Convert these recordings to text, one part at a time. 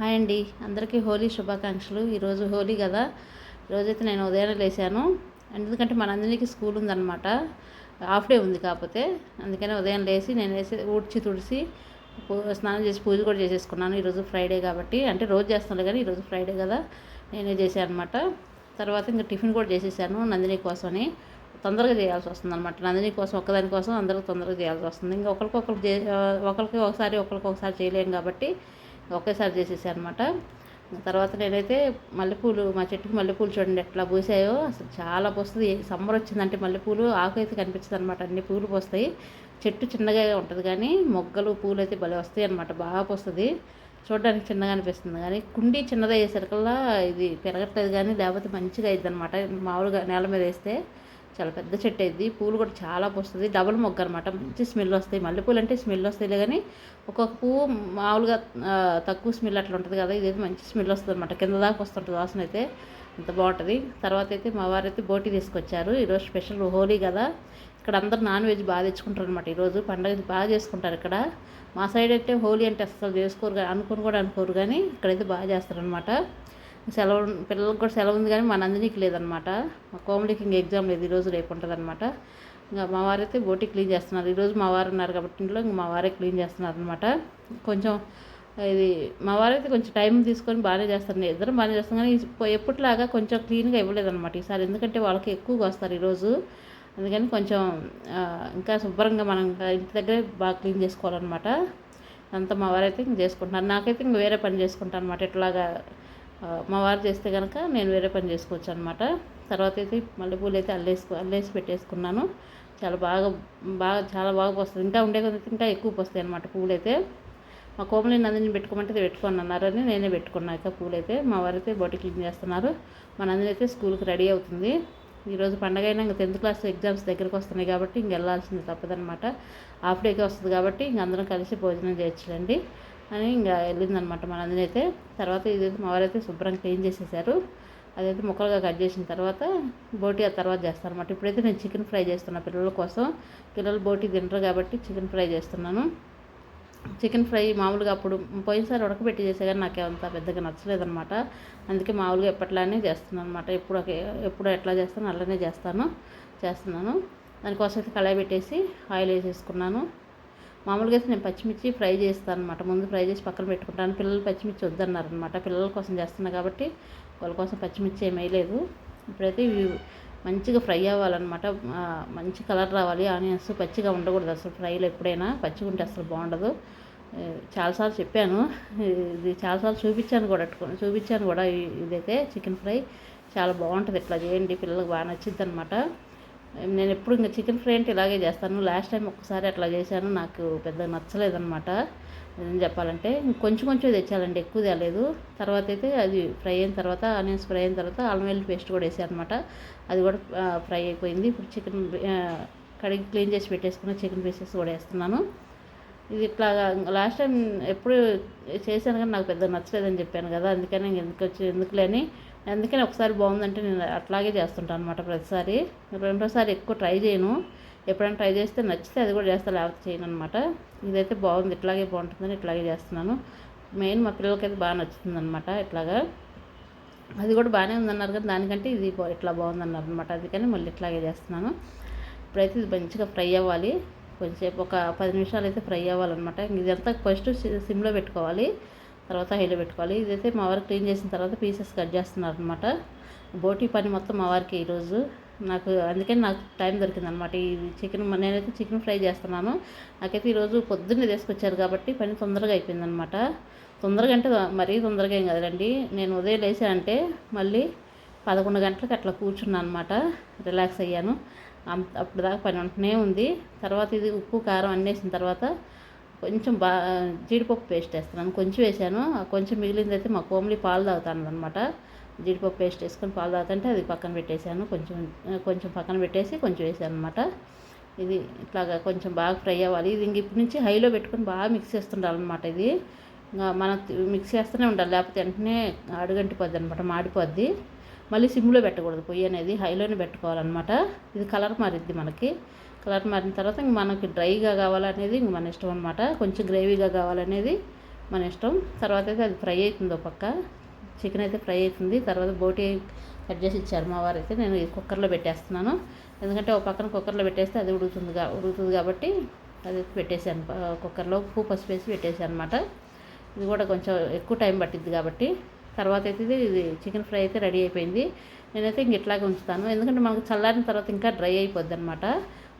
Hi అండి. అందరికీ హోలీ శుభాకాంక్షలు. ఈరోజు హోలీ కదా. ఈరోజైతే నేను ఉదయాన్నే లేచాను. ఎందుకంటే మన అందరికీ స్కూల్ ఉందన్నమాట. హాఫ్ డే ఉంది కాకపోతే. అందుకనే ఉదయం లేచి నేను వేసి ఊడ్చి తుడిచి స్నానం చేసి పూజ కూడా చేసేసుకున్నాను. ఈరోజు ఫ్రైడే కాబట్టి. అంటే రోజు చేస్తాను కానీ ఈరోజు ఫ్రైడే కదా. నేనే చేశాను అనమాట తర్వాత ఇంకా టిఫిన్ కూడా చేసేసాను నందిని కోసమని. తొందరగా చేయాల్సి వస్తుంది అనమాట నందిని కోసం ఒక్కదాని కోసం అందరూ తొందరగా చేయాల్సి వస్తుంది. ఇంకా ఒకరికొకరు ఒకరికి ఒకసారి ఒకరికి ఒకసారి చేయలేము కాబట్టి ఒకేసారి చేసేసాను అనమాట తర్వాత నేనైతే మల్లెపూలు మా చెట్టుకి మల్లెపూలు చూడండి ఎట్లా పూసాయో. అసలు చాలా పోస్తుంది. సమ్మర్ వచ్చిందంటే మల్లెపూలు ఆకు అయితే కనిపించదు అనమాట అన్ని పూలు పోస్తాయి. చెట్టు చిన్నగా ఉంటుంది కానీ మొగ్గలు పూలు అయితే భలే వస్తాయి అనమాట బాగా పోస్తుంది. చూడడానికి చిన్నగా అనిపిస్తుంది. కానీ కుండీ చిన్నదయ్యేసరికల్లా ఇది పెరగట్లేదు కానీ లేకపోతే మంచిగా అయింది అనమాట మామూలుగా నేల మీద వేస్తే. చాలా పెద్ద చెట్టు అయింది పూలు కూడా చాలా పోస్తుంది. డబుల్ మొగ్గ అనమాట మంచి స్మెల్ వస్తాయి. మల్లెపూలు అంటే స్మెల్ వస్తాయిలే కానీ ఒక్కొక్క పువ్వు మామూలుగా తక్కువ స్మెల్ అట్లా ఉంటుంది కదా ఇదైతే మంచి స్మెల్ వస్తుంది అనమాట కింద దాకా వస్తుంటుంది వాసన అయితే. అంత బాగుంటుంది. తర్వాత అయితే మా వారైతే బోటి తీసుకొచ్చారు. ఈరోజు స్పెషల్ హోలీ కదా. ఇక్కడ అందరు నాన్ వెజ్ బాగా తెచ్చుకుంటారు అనమాట ఈరోజు పండుగ బాగా చేసుకుంటారు ఇక్కడ. మా సైడ్ అయితే హోలీ అంటే అసలు చేసుకోరు అనుకుని కూడా అనుకోరు కానీ ఇక్కడైతే బాగా చేస్తారనమాట సెలవు పిల్లలకు కూడా సెలవు ఉంది కానీ మా నందినికి లేదనమాట మా కోమలికి ఇంక ఎగ్జామ్ లేదు ఈరోజు రేపు ఉంటుంది అనమాట ఇంకా మా వారైతే బోటి క్లీన్ చేస్తున్నారు. ఈరోజు మా వారు ఉన్నారు కాబట్టి ఇంట్లో ఇంక మా వారే క్లీన్ చేస్తున్నారు అనమాట కొంచెం ఇది మా వారైతే కొంచెం టైం తీసుకొని బాగానే చేస్తారు. ఇద్దరం బాగానే చేస్తాం కానీ ఎప్పటిలాగా కొంచెం క్లీన్గా ఇవ్వలేదన్నమాట ఈసారి. ఎందుకంటే వాళ్ళకి ఎక్కువగా వస్తారు ఈరోజు అందుకని కొంచెం ఇంకా శుభ్రంగా మనం ఇంటి దగ్గరే బాగా క్లీన్ చేసుకోవాలన్నమాట. అంతా మా వారైతే ఇంక చేసుకుంటున్నారు. నాకైతే ఇంక వేరే పని చేసుకుంటాను అనమాట ఇట్లాగా మా వారు చేస్తే కనుక నేను వేరే పని చేసుకోవచ్చు అనమాట తర్వాత అయితే మల్లెపూలు అయితే అల్లేసుకో అల్లేసి పెట్టేసుకున్నాను. చాలా బాగా బాగా చాలా బాగా పోస్తుంది. ఇంకా ఉండే కొద్ది ఇంకా ఎక్కువ పోస్తాయి అనమాట పూలు అయితే మా కోమలి నందిని పెట్టుకోమంటే పెట్టుకోండి అన్నారని నేనే పెట్టుకున్నాక అయితే పూలు అయితే మా వారైతే బాడీ క్లీన్ చేస్తున్నారు. మా నందిని అయితే స్కూల్కి రెడీ అవుతుంది. ఈరోజు పండగ అయినా ఇంకా టెన్త్ క్లాస్ ఎగ్జామ్స్ దగ్గరికి వస్తున్నాయి కాబట్టి ఇంక వెళ్ళాల్సింది తప్పదనమాట హాఫ్ డేకే వస్తుంది కాబట్టి ఇంక అందరం కలిసి భోజనం చేయొచ్చులేండి. అని ఇంకా వెళ్ళిందనమాట మన అయితే. తర్వాత ఇదైతే మా వారైతే శుభ్రంగా క్లీన్ చేసేసారు. అదైతే ముక్కలుగా కట్ చేసిన తర్వాత బోటి ఆ తర్వాత చేస్తాను అనమాట ఇప్పుడైతే నేను చికెన్ ఫ్రై చేస్తున్నా పిల్లల కోసం. పిల్లలు బోటి తింటారు కాబట్టి చికెన్ ఫ్రై చేస్తున్నాను. చికెన్ ఫ్రై మామూలుగా అప్పుడు పోయినసారి ఉడకబెట్టి చేసే కానీ నాకు అంత పెద్దగా నచ్చలేదనమాట అందుకే మామూలుగా ఎప్పట్లానే చేస్తున్నాను అనమాట ఎప్పుడు ఎప్పుడు ఎట్లా చేస్తాను అలానే చేస్తాను చేస్తున్నాను. దానికోసం అయితే కళాయి పెట్టేసి ఆయిల్ వేసేసుకున్నాను. మామూలుగా అయితే నేను పచ్చిమిర్చి ఫ్రై చేస్తాను అనమాట ముందు ఫ్రై చేసి పక్కన పెట్టుకుంటాను. పిల్లలు పచ్చిమిర్చి వద్దన్నారనమాట పిల్లల కోసం చేస్తున్నా కాబట్టి వాళ్ళ కోసం పచ్చిమిర్చి ఏమీ వేయలేదు. ఇప్పుడైతే ఇవి మంచిగా ఫ్రై అవ్వాలన్నమాట. మంచి కలర్ రావాలి. ఆనియన్స్ పచ్చిగా ఉండకూడదు అసలు ఫ్రైలో ఎప్పుడైనా. పచ్చిగా ఉంటే అసలు బాగుండదు. చాలాసార్లు చెప్పాను. ఇది చాలాసార్లు చూపించాను కూడా చూపించాను కూడా ఇదైతే చికెన్ ఫ్రై. చాలా బాగుంటుంది. ఇట్లా చేయండి. పిల్లలకు బాగా నచ్చిద్ది అనమాట నేను ఎప్పుడు ఇంకా చికెన్ ఫ్రై అంటే ఇలాగే చేస్తాను. లాస్ట్ టైం ఒకసారి అట్లా చేశాను. నాకు పెద్దగా నచ్చలేదన్నమాట. ఏం చెప్పాలంటే కొంచెం కొంచెం తెచ్చాలండి. ఎక్కువ తేలేదు. తర్వాత అయితే అది ఫ్రై అయిన తర్వాత ఆనియన్స్ ఫ్రై అయిన తర్వాత అల్లం వెల్లి పేస్ట్ కూడా వేసారనమాట అది కూడా ఫ్రై అయిపోయింది. ఇప్పుడు చికెన్ కడిగి క్లీన్ చేసి పెట్టేసుకున్న చికెన్ పీసెస్ కూడా వేస్తున్నాను. ఇది ఇట్లా లాస్ట్ టైం ఎప్పుడు చేశాను కానీ నాకు పెద్దగా నచ్చలేదని చెప్పాను కదా. అందుకని ఎందుకు వచ్చి ఎందుకులేని అందుకని ఒకసారి బాగుందంటే నేను అట్లాగే చేస్తుంటాను అనమాట ప్రతిసారి. రెండోసారి ఎక్కువ ట్రై చేయను. ఎప్పుడైనా ట్రై చేస్తే నచ్చితే అది కూడా చేస్తా లేకపోతే చేయను అనమాట ఇదైతే బాగుంది ఇట్లాగే బాగుంటుందని ఇట్లాగే చేస్తున్నాను. మెయిన్ మా పిల్లలకైతే బాగా నచ్చుతుంది అనమాట ఇట్లాగా. అది కూడా బాగానే ఉందన్నారు కదా దానికంటే ఇది ఇట్లా బాగుందన్నారు అనమాట అందుకని మళ్ళీ ఇట్లాగే చేస్తున్నాను. ఇప్పుడైతే ఇది మంచిగా ఫ్రై అవ్వాలి. కొంచెంసేపు ఒక పది నిమిషాలు అయితే ఫ్రై అవ్వాలన్నమాట. ఇదంతా ఫస్ట్ సిమ్లో పెట్టుకోవాలి. తర్వాత హైలో పెట్టుకోవాలి. ఇదైతే మా వారు క్లీన్ చేసిన తర్వాత పీసెస్ కట్ చేస్తున్నారు అనమాట పని మొత్తం మా వారికి ఈరోజు నాకు అందుకని నాకు టైం దొరికిందనమాట ఈ చికెన్ నేనైతే చికెన్ ఫ్రై చేస్తున్నాను. నాకైతే ఈరోజు పొద్దున్నే తీసుకొచ్చారు కాబట్టి పని తొందరగా అయిపోయిందనమాట తొందరగా అంటే మరీ తొందరగా ఏం కదండి నేను ఉదయం లేచానంటే మళ్ళీ పదకొండు గంటలకు అట్లా కూర్చున్నాను అనమాట రిలాక్స్ అయ్యాను. అప్పుడు దాకా పని ఉంటూనే ఉంది. తర్వాత ఇది ఉప్పు కారం అన్నేసిన తర్వాత కొంచెం బా జీడిపప్పు పేస్ట్ వేస్తున్నాను. కొంచెం వేసాను. కొంచెం మిగిలింది అయితే మా కోమలి పాలు తాగుతాను అనమాట జీడిపప్పు పేస్ట్ వేసుకొని పాలు తాగుతుంటే అది పక్కన పెట్టేశాను కొంచెం కొంచెం పక్కన పెట్టేసి కొంచెం వేసాను అనమాట ఇది ఇట్లాగా కొంచెం బాగా ఫ్రై అవ్వాలి. ఇది ఇంక ఇప్పటి నుంచి హైలో పెట్టుకొని బాగా మిక్స్ చేస్తుండాలన్నమాట ఇది. ఇంకా మనం మిక్స్ చేస్తూనే ఉండాలి. లేకపోతే వెంటనే అడుగంటిపోద్ది అనమాట మాడిపోద్ది. మళ్ళీ సిమ్లో పెట్టకూడదు పొయ్యి అనేది. హైలోనే పెట్టుకోవాలన్నమాట. ఇది కలర్ మారిద్ది మనకి. కలర్ మారిన తర్వాత ఇంక మనకి డ్రైగా కావాలనేది ఇంక మన ఇష్టం అనమాట కొంచెం గ్రేవీగా కావాలనేది మన ఇష్టం. తర్వాత అయితే అది ఫ్రై అవుతుంది ఒక పక్క. చికెన్ అయితే ఫ్రై అవుతుంది. తర్వాత బోటి కట్ చేసి ఇచ్చారు మా వారు అయితే. నేను కుక్కర్లో పెట్టేస్తున్నాను. ఎందుకంటే ఒక పక్కన కుక్కర్లో పెట్టేస్తే అది ఉడుకుతుంది ఉడుకుతుంది కాబట్టి అది పెట్టేసాను కుక్కర్లో ఉప్పు పసుపు వేసి పెట్టేశాను అనమాట ఇది కూడా కొంచెం ఎక్కువ టైం పట్టింది కాబట్టి. తర్వాత అయితే ఇది చికెన్ ఫ్రై అయితే రెడీ అయిపోయింది. నేనైతే ఇంక ఇట్లాగే ఉంచుతాను. ఎందుకంటే మనకు చల్లారిన తర్వాత ఇంకా డ్రై అయిపోద్ది అనమాట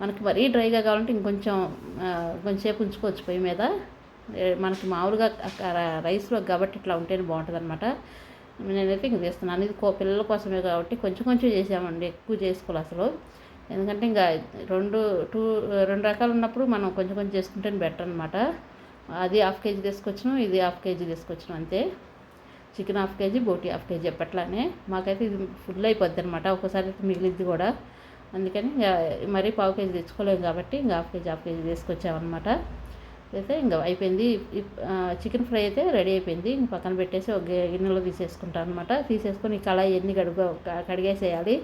మనకి మరీ డ్రైగా కావాలంటే ఇంకొంచెం కొంచెంసేపు ఉంచుకోవచ్చు పొయ్యి మీద. మనకి మామూలుగా రైస్లో కాబట్టి ఇట్లా ఉంటేనే బాగుంటుంది అనమాట నేనైతే ఇంక చేస్తున్నాను. ఇది పిల్లల కోసమే కాబట్టి కొంచెం కొంచెం చేసామండి. ఎక్కువ చేసుకోవాలి అసలు. ఎందుకంటే ఇంకా రెండు టూ రెండు రకాలు ఉన్నప్పుడు మనం కొంచెం కొంచెం చేసుకుంటేనే బెటర్ అనమాట అది హాఫ్ కేజీ తీసుకొచ్చినాం ఇది హాఫ్ కేజీ తీసుకొచ్చినాం అంతే. చికెన్ హాఫ్ కేజీ బోటి హాఫ్ కేజీ ఎప్పట్లానే మాకైతే ఇది ఫుల్ అయిపోద్ది అనమాట ఒకసారి మిగిలిద్ది కూడా. అందుకని ఇంకా మరీ పావు కేజీ తెచ్చుకోలేము కాబట్టి ఇంకా హాఫ్ కేజీ హాఫ్ కేజీ తీసుకొచ్చామన్నమాట. అయితే ఇంకా అయిపోయింది. చికెన్ ఫ్రై అయితే రెడీ అయిపోయింది. ఇంక పక్కన పెట్టేసి ఒక గిన్నెలో తీసేసుకుంటాను అనమాట తీసేసుకొని కళాయి ఎన్ని కడుగు కడిగేసేయాలి.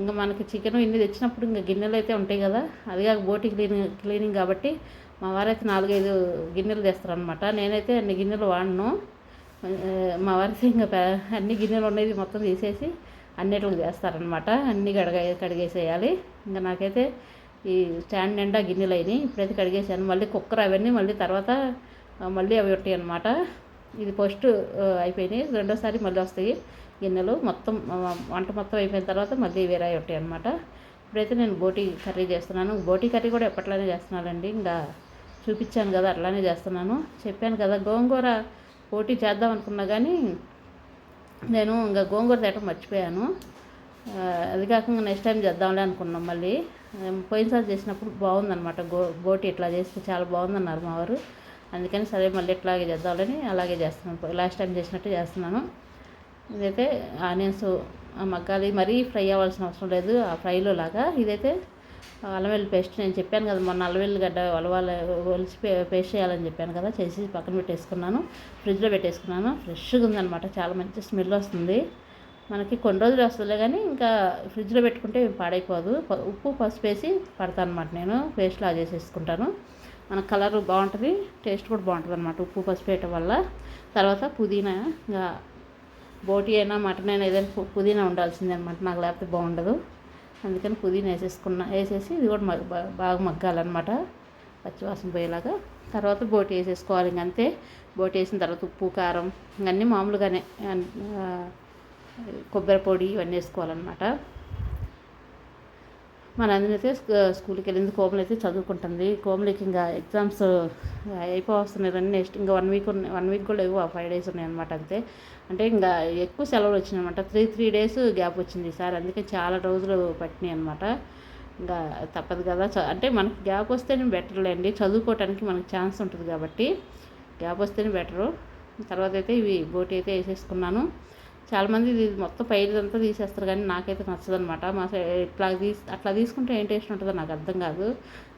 ఇంకా మనకి చికెన్ ఇన్ని తెచ్చినప్పుడు ఇంకా గిన్నెలు అయితే ఉంటాయి కదా. అది కాక బోటి క్లీనింగ్ క్లీనింగ్ కాబట్టి మా వారైతే నాలుగైదు గిన్నెలు తెస్తారనమాట నేనైతే అన్ని గిన్నెలు వాడను. మా వారికి ఇంకా అన్ని గిన్నెలు ఉన్నది మొత్తం తీసేసి అన్నిటికి చేస్తారనమాట అన్నీ కడగ కడిగేసేయాలి. ఇంకా నాకైతే ఈ స్టాండ్ నిండా గిన్నెలు అయినాయి. ఇప్పుడైతే కడిగేసాను మళ్ళీ కుక్కర్ అవన్నీ మళ్ళీ తర్వాత మళ్ళీ అవి ఉంటాయి అనమాట ఇది ఫస్ట్ అయిపోయినాయి. రెండోసారి మళ్ళీ వస్తాయి గిన్నెలు. మొత్తం వంట మొత్తం అయిపోయిన తర్వాత మళ్ళీ వేరే ఉంటాయి అనమాట ఇప్పుడైతే నేను బోటీ కర్రీ చేస్తున్నాను. బోటీ కర్రీ కూడా ఎప్పట్లానే చేస్తున్నానండి. ఇంకా చూపించాను కదా అట్లానే చేస్తున్నాను. చెప్పాను కదా గోంగూర పోటీ చేద్దాం అనుకున్నా కానీ నేను ఇంకా గోంగూర తేటం మర్చిపోయాను. అది కాకుండా నెక్స్ట్ టైం చేద్దాంలే అనుకున్నాం మళ్ళీ. పోయినసారి చేసినప్పుడు బాగుందనమాట గో బోటి ఇట్లా చేస్తే చాలా బాగుందన్నారు మా వారు. అందుకని సరే మళ్ళీ ఇట్లాగే చేద్దామని అలాగే చేస్తున్నాను. లాస్ట్ టైం చేసినట్టు చేస్తున్నాను. ఇదైతే ఆనియన్స్ మగ్గాలి మరీ ఫ్రై అవ్వాల్సిన అవసరం లేదు. ఆ ఫ్రైలో లాగా ఇదైతే అల్లం పేస్ట్ నేను చెప్పాను కదా మొన్న అల్లం గడ్డ అలవాల ఒలిసి పేస్ట్ చేయాలని చెప్పాను కదా చేసి పక్కన పెట్టేసుకున్నాను. ఫ్రిడ్జ్లో పెట్టేసుకున్నాను. ఫ్రెష్గా ఉందనమాట చాలా మంచి స్మెల్ వస్తుంది. మనకి కొన్ని రోజులు వస్తుందిలే కానీ ఇంకా ఫ్రిడ్జ్లో పెట్టుకుంటే పాడైపోదు. ఉప్పు పసుపు వేసి పడతాను అనమాట నేను పేస్ట్లా చేసేసుకుంటాను. మన కలర్ బాగుంటుంది టేస్ట్ కూడా బాగుంటుంది అనమాట ఉప్పు పసుపు వేయటం వల్ల. తర్వాత పుదీనా ఇంకా బోటి అయినా మటన్ అయినా ఏదైనా పుదీనా ఉండాల్సిందే అనమాట నాకు లేకపోతే బాగుండదు. అందుకని పుదీనా వేసేసుకున్న వేసేసి ఇది కూడా బాగా మగ్గాలన్నమాట పచ్చివాసన పోయేలాగా. తర్వాత బోటి వేసేసుకోవాలి ఇంకంతే బోటి వేసిన తర్వాత ఉప్పు కారం ఇవన్నీ మామూలుగానే కొబ్బరి పొడి ఇవన్నీ వేసుకోవాలన్నమాట. మన అయితే స్కూల్కి వెళ్ళింది కోమలు అయితే చదువుకుంటుంది. కోమలికి ఇంకా ఎగ్జామ్స్ అయిపోతున్నాయి నెక్స్ట్ ఇంకా వన్ వీక్ వన్ వీక్ కూడా లేవు ఫైవ్ డేస్ ఉన్నాయి అనమాట అంతే. అంటే ఇంకా ఎక్కువ సెలవులు వచ్చినాయన్నమాట. త్రీ త్రీ డేస్ గ్యాప్ వచ్చింది సార్. అందుకే చాలా రోజులు పట్టినాయి అనమాట ఇంకా తప్పదు కదా. అంటే మనకి గ్యాప్ వస్తేనే బెటర్లేండి చదువుకోవటానికి మనకి ఛాన్స్ ఉంటుంది కాబట్టి గ్యాప్ వస్తేనే బెటరు. తర్వాత అయితే ఇవి బోటి అయితే వేసేసుకున్నాను. చాలామంది ఇది మొత్తం పైరుదంతా తీసేస్తారు కానీ నాకైతే నచ్చదనమాట. మా ఇట్లా తీసి అట్లా తీసుకుంటే ఏం టేస్ట్ ఉంటుందో నాకు అర్థం కాదు.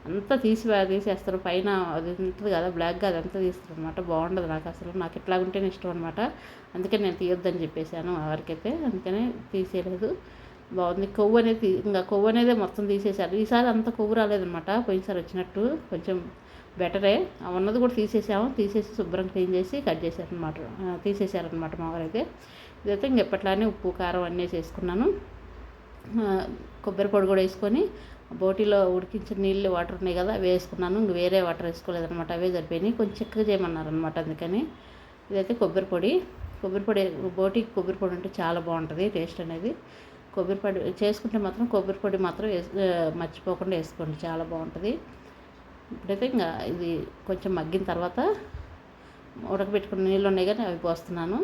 అంతా తీసి తీసేస్తారు. పైన అది ఉంటుంది కదా బ్లాక్గా అదంతా తీస్తారు అనమాట బాగుండదు నాకు అసలు. నాకు ఇట్లా ఉంటేనే ఇష్టం అనమాట. అందుకే నేను తీయొద్దని చెప్పేశాను ఎవరికైతే అందుకనే తీసేయలేదు. బాగుంది. కొవ్వు అనేది ఇంకా కొవ్వు అనేది మొత్తం తీసేశారు. ఈసారి అంత కొవ్వు రాలేదనమాట. పోయినసారి వచ్చినట్టు. కొంచెం బెటరే. ఉన్నది కూడా తీసేసాము. తీసేసి శుభ్రం క్లీన్ చేసి కట్ చేశారనమాట తీసేసారనమాట మా వారైతే ఇదైతే ఇంకెప్పట్లానే ఉప్పు కారం అన్నీ చేసుకున్నాను కొబ్బరి పొడి కూడా వేసుకొని బోటీలో ఉడికించిన నీళ్ళు వాటర్ ఉన్నాయి కదా అవి వేసుకున్నాను. ఇంక వేరే వాటర్ వేసుకోలేదనమాట అవే సరిపోయినాయి. కొంచెం చిక్కగా చేయమన్నారు అనమాట అందుకని. ఇదైతే కొబ్బరి పొడి. కొబ్బరి పొడి బోటీకి కొబ్బరి పొడి ఉంటే చాలా బాగుంటుంది టేస్ట్ అనేది. కొబ్బరి పొడి చేసుకుంటే మాత్రం కొబ్బరి పొడి మాత్రం మర్చిపోకుండా వేసుకోండి. చాలా బాగుంటుంది. ఇప్పుడైతే ఇంకా ఇది కొంచెం మగ్గిన తర్వాత ఉడకబెట్టుకున్న నీళ్ళు ఉన్నాయి కానీ అవి పోస్తున్నాను.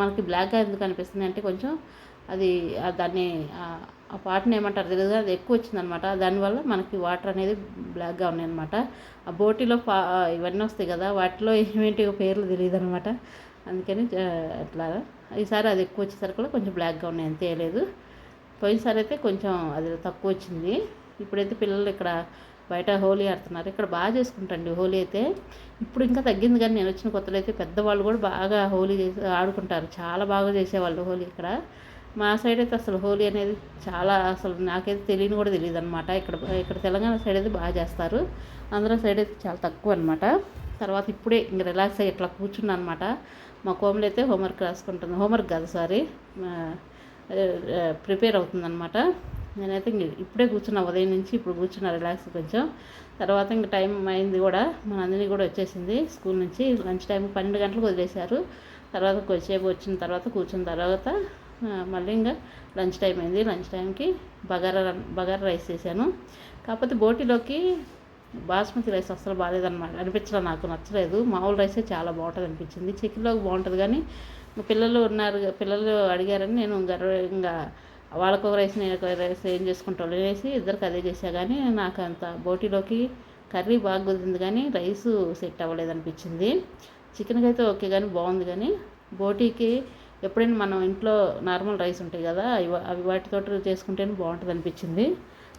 మనకి బ్లాక్గా ఎందుకు అనిపిస్తుంది అంటే కొంచెం అది దాన్ని ఆ పాటను ఏమంటారు తెలియదు అది ఎక్కువ వచ్చిందనమాట. దానివల్ల మనకి వాటర్ అనేది బ్లాక్గా ఉన్నాయన్నమాట. ఆ బోటీలో పా ఇవన్నీ వస్తాయి కదా వాటిలో ఏమేంటి పేర్లు తెలియదు అనమాట అందుకని అట్లా. ఈసారి అది ఎక్కువ వచ్చేసరికి కొంచెం బ్లాక్గా ఉన్నాయి అంతే లేదు. పోయినసారి అయితే కొంచెం అది తక్కువ వచ్చింది. ఇప్పుడైతే పిల్లలు ఇక్కడ బయట హోలీ ఆడుతున్నారు. ఇక్కడ బాగా చేసుకుంటండి హోలీ అయితే. ఇప్పుడు ఇంకా తగ్గింది కానీ నేను వచ్చిన కొత్తలో అయితే పెద్దవాళ్ళు కూడా బాగా హోలీ చేసి ఆడుకుంటారు. చాలా బాగా చేసేవాళ్ళు హోలీ ఇక్కడ. మా సైడ్ అయితే అసలు హోలీ అనేది చాలా అసలు నాకైతే తెలియని కూడా తెలియదు అనమాట ఇక్కడ ఇక్కడ తెలంగాణ సైడ్ అయితే బాగా చేస్తారు. ఆంధ్ర సైడ్ అయితే చాలా తక్కువ అనమాట తర్వాత ఇప్పుడే ఇంక రిలాక్స్ అయ్యి ఇట్లా కూర్చున్నాను అనమాట మా కోమలు అయితే హోంవర్క్ రాసుకుంటుంది. హోంవర్క్ కాదు సారీ. ప్రిపేర్ అవుతుందన్నమాట నేనైతే ఇంక ఇప్పుడే కూర్చున్నా ఉదయం నుంచి ఇప్పుడు కూర్చున్నా రిలాక్స్ కొంచెం. తర్వాత ఇంక టైం అయింది కూడా మన అందరినీ కూడా వచ్చేసింది స్కూల్ నుంచి. లంచ్ టైం పన్నెండు గంటలకు వదిలేశారు. తర్వాత కొద్దిసేపు వచ్చిన తర్వాత కూర్చున్న తర్వాత మళ్ళీ ఇంకా లంచ్ టైం అయింది. లంచ్ టైంకి బగారా బగారా రైస్ చేశాను. కాకపోతే బోటిలోకి బాస్మతి రైస్ అసలు బాగాలేదన్నమాట అనిపించడం నాకు నచ్చలేదు. మామూలు రైసే చాలా బాగుంటుంది అనిపించింది. చికెన్లోకి బాగుంటుంది కానీ పిల్లలు ఉన్నారు పిల్లలు అడిగారని నేను గర్వ ఇంకా వాళ్ళకు ఒక రైస్ నేను ఒక రైస్ ఏం చేసుకుంటాను అనేసి ఇద్దరికి అదే చేసా కానీ నాకు అంత బోటీలోకి కర్రీ బాగా కుదిరింది కానీ రైస్ సెట్ అవ్వలేదు అనిపించింది చికెన్కి అయితే ఓకే కానీ బాగుంది కానీ బోటీకి ఎప్పుడైనా మనం ఇంట్లో నార్మల్ రైస్ ఉంటాయి కదా అవి అవి వాటితో చేసుకుంటేనే బాగుంటుంది అనిపించింది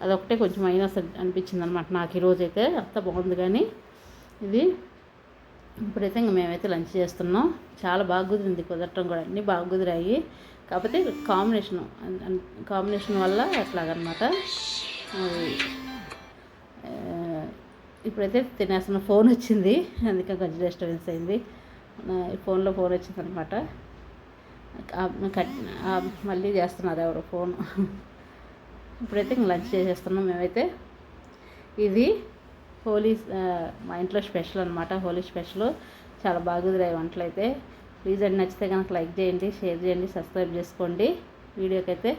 అదొకటే కొంచెం మైనస్ అనిపించింది అనమాట నాకు ఈరోజు అయితే. అంత బాగుంది కానీ ఇది. ఇప్పుడైతే ఇంక మేమైతే లంచ్ చేస్తున్నాం. చాలా బాగా కుదిరింది కుదరటం కూడా అన్నీ బాగా కుదిరాయి. కాకపోతే కాంబినేషన్ కాంబినేషన్ వల్ల అట్లాగనమాట. ఇప్పుడైతే తినేస్తున్న ఫోన్ వచ్చింది. అందుకే కొంచెం డిస్టర్బెన్స్ అయింది. ఫోన్లో ఫోన్ వచ్చింది అనమాట మళ్ళీ చేస్తున్నారు ఎవరు ఫోన్ ఇప్పుడైతే ఇంక లంచ్ చేసేస్తున్నాం మేమైతే. ఇది హోలీ మా ఇంట్లో స్పెషల్ అనమాట. హోలీ స్పెషల్. చాలా బాగా కుదిరాయి వంటలు అయితే ప్లీజ్ అండి నచ్చితే కనుక లైక్ చేయండి షేర్ చేయండి సబ్స్క్రైబ్ చేసుకోండి. వీడియోకైతే